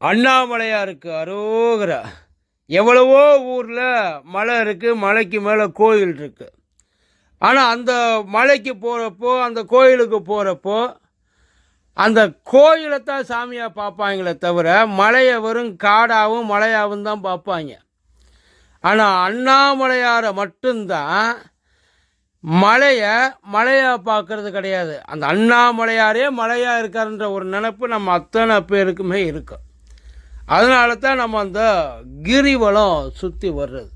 அண்ணாமலையாருக்கு அரோகரா. எவ்வளவோ ஊரில் மலை இருக்குது மலைக்கு மேலே கோயில் இருக்குது ஆனால் அந்த மலைக்கு போகிறப்போ அந்த கோயிலுக்கு போகிறப்போ அந்த கோயிலை தான் சாமியாக பார்ப்பாங்களே தவிர மலையை வெறும் காடாகவும் மலையாகவும் தான் பார்ப்பாங்க. ஆனால் அண்ணாமலையாரை மட்டும்தான் மலையை மலையாக பார்க்கறது கிடையாது. அந்த அண்ணாமலையாரே மலையாக இருக்காருன்ற ஒரு நினப்பு நம்ம அத்தனை பேருக்குமே இருக்கும் அதனால தான் நம்ம அந்த கிரிவலம் சுற்றி வர்றது.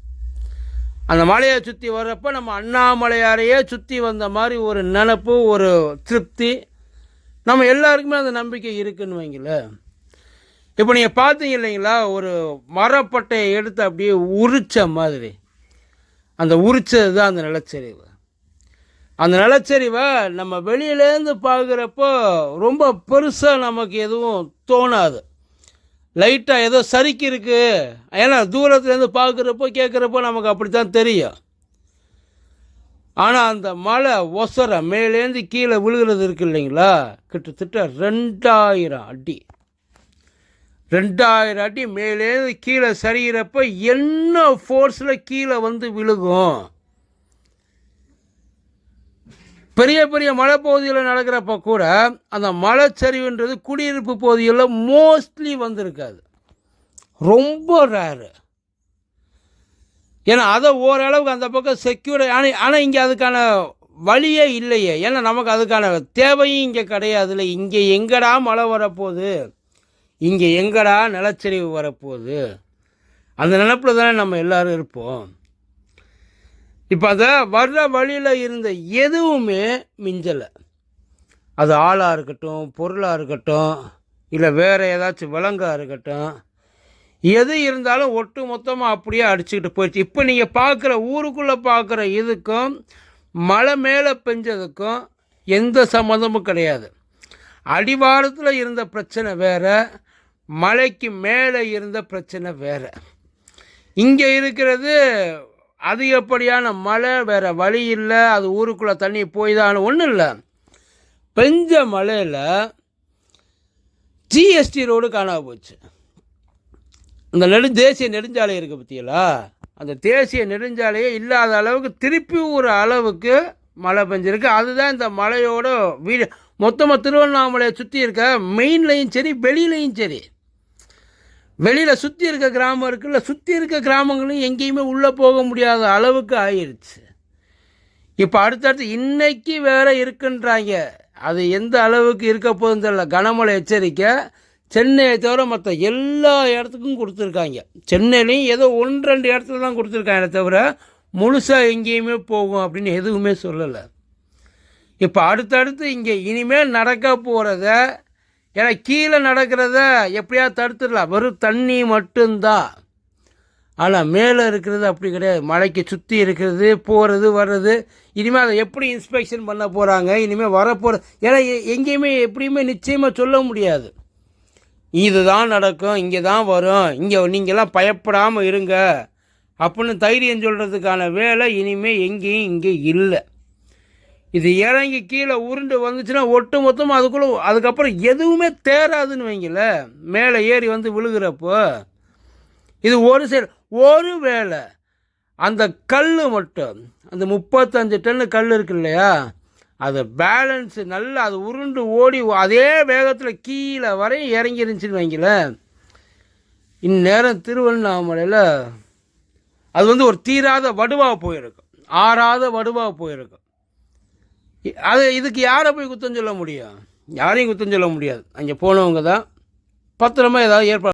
அந்த மலையை சுற்றி வர்றப்ப நம்ம அண்ணாமலையாரையே சுற்றி வந்த மாதிரி ஒரு நினப்பு ஒரு திருப்தி. நம்ம எல்லாருக்குமே அந்த நம்பிக்கை இருக்குன்னு வைங்களேன் இப்போ நீங்கள் பார்த்தீங்க இல்லைங்களா ஒரு மரப்பட்டையை எடுத்து அப்படியே உரிச்ச மாதிரி. அந்த உரிச்சது தான் அந்த நிலச்சரிவு. அந்த நிலச்சரிவை நம்ம வெளியிலேருந்து பார்க்குறப்போ ரொம்ப பெருசாக நமக்கு எதுவும் தோணாது. லைட்டாக ஏதோ சறுக்கி இருக்கு. ஏன்னா தூரத்துலேருந்து பார்க்குறப்போ கேட்குறப்போ நமக்கு அப்படி தான் தெரியும். ஆனால் அந்த மலை ஒசர மேலேருந்து கீழே விழுகிறது இருக்கு இல்லைங்களா? கிட்டத்தட்ட ரெண்டாயிரம் அடி. ரெண்டாயிரம் அடி மேலேருந்து கீழே சரிகிறப்ப என்ன ஃபோர்ஸில் கீழே வந்து விழுகும்? பெரிய பெரிய மலைப்பகுதியில் நடக்கிறப்ப கூட அந்த மலைச்சரிவுன்றது குடியிருப்பு பகுதிகளில் மோஸ்ட்லி வந்திருக்காது. ரொம்ப ரேரு ஏன்னா அதை ஓரளவுக்கு அந்த பக்கம் செக்யூர் ஆனால் ஆனால் இங்கே அதுக்கான வழியே இல்லையே. ஏன்னா நமக்கு அதுக்கான தேவையும் இங்கே கிடையாதுல்ல இங்கே எங்கடா மழை வரப்போகுது? இங்கே எங்கடா நிலச்சரிவு வரப்போகுது? அந்த நினப்பில் தானே நம்ம எல்லோரும் இருப்போம். இப்போ அதை வர்ற வழியில் இருந்த எதுவுமே மிஞ்சலை. அது ஆளாக இருக்கட்டும் பொருளாக இருக்கட்டும் இல்லை வேறு ஏதாச்சும் விலங்காக இருக்கட்டும் எது இருந்தாலும் ஒட்டு மொத்தமாக அப்படியே அடிச்சுக்கிட்டு போயிடுச்சு. இப்போ நீங்கள் பார்க்குற ஊருக்குள்ளே பார்க்குற இதுக்கும் மழை மேலே பெஞ்சதுக்கும் எந்த சம்மந்தமும் கிடையாது. அடிவாரத்தில் இருந்த பிரச்சனை வேறு மலைக்கு மேலே இருந்த பிரச்சனை வேறு. இங்கே இருக்கிறது அதிகப்படியான மழை வேறு வழி இல்லை அது ஊருக்குள்ளே தண்ணி போய் தான் ஒன்றும் இல்லை. பெஞ்ச மழையில் ஜிஎஸ்டி ரோடு காணாம போச்சு. இந்த நெடு தேசிய நெடுஞ்சாலை இருக்குது பற்றியலா அந்த தேசிய நெடுஞ்சாலையே இல்லாத அளவுக்கு திருப்பி ஒரு அளவுக்கு மழை பெஞ்சிருக்கு. அதுதான் இந்த மலையோட வீடு. மொத்தமாக திருவண்ணாமலையை சுற்றி இருக்க மெயின்லையும் சரி வெளியிலையும் சரி. வெளியில் சுற்றி இருக்க கிராமம் இருக்குல்ல சுற்றி இருக்க கிராமங்களும் எங்கேயுமே உள்ளே போக முடியாத அளவுக்கு ஆயிடுச்சு இப்போ அடுத்தடுத்து இன்னைக்கு வேறு இருக்குன்றாங்க. அது எந்த அளவுக்கு இருக்க போகுதுன்னு தெரியல. கனமழை எச்சரிக்கை சென்னையை தவிர மற்ற எல்லா இடத்துக்கும் கொடுத்துருக்காங்க. சென்னையிலையும் ஏதோ ஒன்று ரெண்டு இடத்துல தான் கொடுத்துருக்காங்க தவிர முழுசாக எங்கேயுமே போகும் அப்படின்னு எதுவுமே சொல்லலை. இப்போ அடுத்தடுத்து இங்கே இனிமேல் நடக்க போகிறத ஏன்னா கீழே நடக்கிறத எப்படியா தடுத்துடலாம். வெறும் தண்ணி மட்டும்தான். ஆனால் மேலே இருக்கிறது அப்படி கிடையாது. மலைக்கு சுற்றி இருக்கிறது போகிறது வர்றது. இனிமேல் அதை எப்படி இன்ஸ்பெக்ஷன் பண்ண போகிறாங்க இனிமேல் வரப்போகிற ஏன்னா எங்கேயுமே எப்படியுமே நிச்சயமாக சொல்ல முடியாது. இதுதான் நடக்கும் இங்கே தான் வரும். இங்கே நீங்கள்லாம் பயப்படாமல் இருங்க. அப்படின்னு தைரியம் சொல்கிறதுக்கான வேலை இனிமேல் எங்கேயும் இங்கே இல்லை. இது இறங்கி கீழே உருண்டு வந்துச்சுன்னா ஒட்டு மொத்தமாக அதுக்குள்ளே அதுக்கப்புறம் எதுவுமே தேராதுன்னு வைங்கள மேலே ஏறி வந்து விழுகிறப்போ இது ஒரு சைடு ஒரு வேளை அந்த கல் மட்டும் அந்த முப்பத்தஞ்சு டன்னு கல் இருக்கு இல்லையா அது பேலன்ஸு நல்லா அது உருண்டு ஓடி அதே வேகத்தில் கீழே வரையும் இறங்கிருந்துச்சின்னு வைங்கள இந்நேரம் திருவண்ணாமலையில் அது வந்து ஒரு தீராத வடுவாக போயிருக்கும் ஆறாத வடுவாக போயிருக்கும் அது இதுக்கு யாரை போய் குத்தம் சொல்ல முடியும்? யாரையும் குத்தம் சொல்ல முடியாது. அங்கே போனவங்க தான் பத்திரமா ஏதாவது ஏற்பாடு